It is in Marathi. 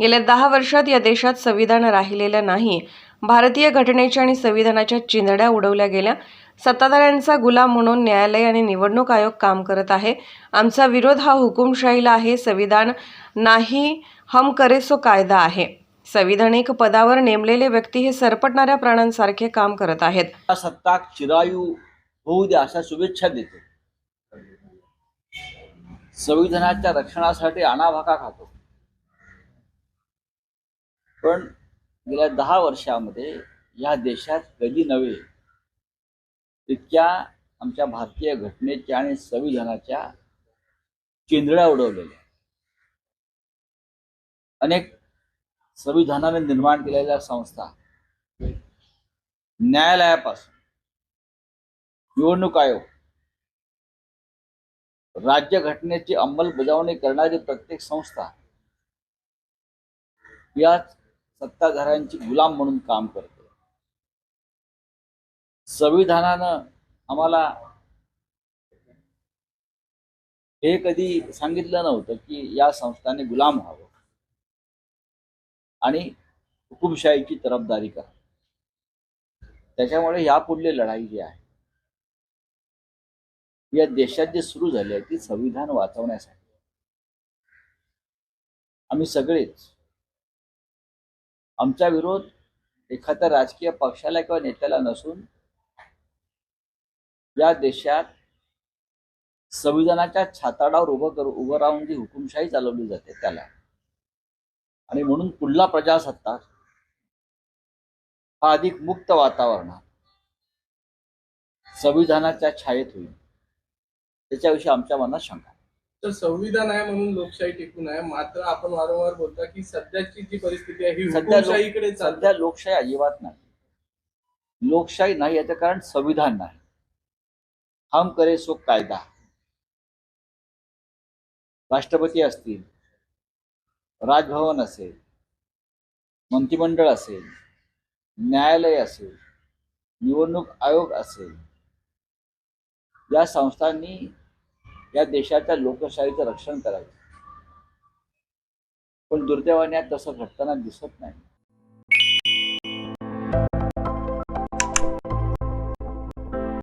गेल्या दहा वर्षात या देशात संविधान राहिलेलं नाही. भारतीय घटनेच्या आणि संविधानाच्या चिंधड्या उडवल्या गेल्या. सत्ताधाऱ्यांचा गुलाम म्हणून न्यायालय आणि निवडणूक आयोग काम करत आहे. आमचा विरोध हा हुकुमशाहीला आहे. संविधान नाही हम करे सो कायदा आहे. संविधानिक पदावर नेमलेले व्यक्ती हे सरपटणाऱ्या प्राण्यांसारखे काम करत आहेत. सत्ता चिरायू होऊ द्या अशा शुभेच्छा देतो. संविधानाच्या रक्षणासाठी आणाभाका खातो. पण गेल्या दहा वर्षामध्ये या देशात कधी नव्हे इतक्या आमच्या भारतीय घटनेच्या आणि संविधानाच्या चिंधड्या उडवलेल्या. अनेक संविधानाने निर्माण केलेल्या संस्था न्यायालयापासून निवडणूक आयोग राज्य घटनेची अंमलबजावणी करणारी प्रत्येक संस्था या सत्ताधाऱ्यांची गुलाम म्हणून काम करते संविधानानं आम्हाला हे कधी सांगितलं नव्हतं की या संस्थाने गुलाम व्हावं. आणि हुकुमशाहीची तरफदारी करा. त्याच्यामुळे यापुढली लढाई जी आहे या देशात जी सुरू झाली आहे ती संविधान वाचवण्यासाठी. आम्ही सगळेच आमचा विरोध एखाद्या राजकीय पक्षाला किंवा नेत्याला नसून या देशात संविधानाच्या छाताडावर उभं करू उभं राहून जी हुकुमशाही चालवली जाते त्याला. आणि म्हणून पुढला प्रजासत्ताक हा अधिक मुक्त वातावरणात संविधानाच्या छायेत होईल. त्याच्याविषयी आमच्या मनात शंका तर संविधान आहे म्हणून लोकशाही टिकून आहे. मात्र आपण वारंवार बोलता की सध्याची जी परिस्थिती आहे ही सध्या लोक- हुकुमशाहीकडे चालते सध्या लोकशाही अजिबात नाही. लोकशाही नाही याचं कारण संविधान नाही. हम करे सो कायदा. राष्ट्रपती असतील राजभवन असेल मंत्रिमंडळ असेल न्यायालय असेल निवडणूक आयोग असेल या संस्थांनी या देशाच्या लोकशाहीचं रक्षण करायचं. पण दुर्दैवाने तसं घडताना दिसत नाही.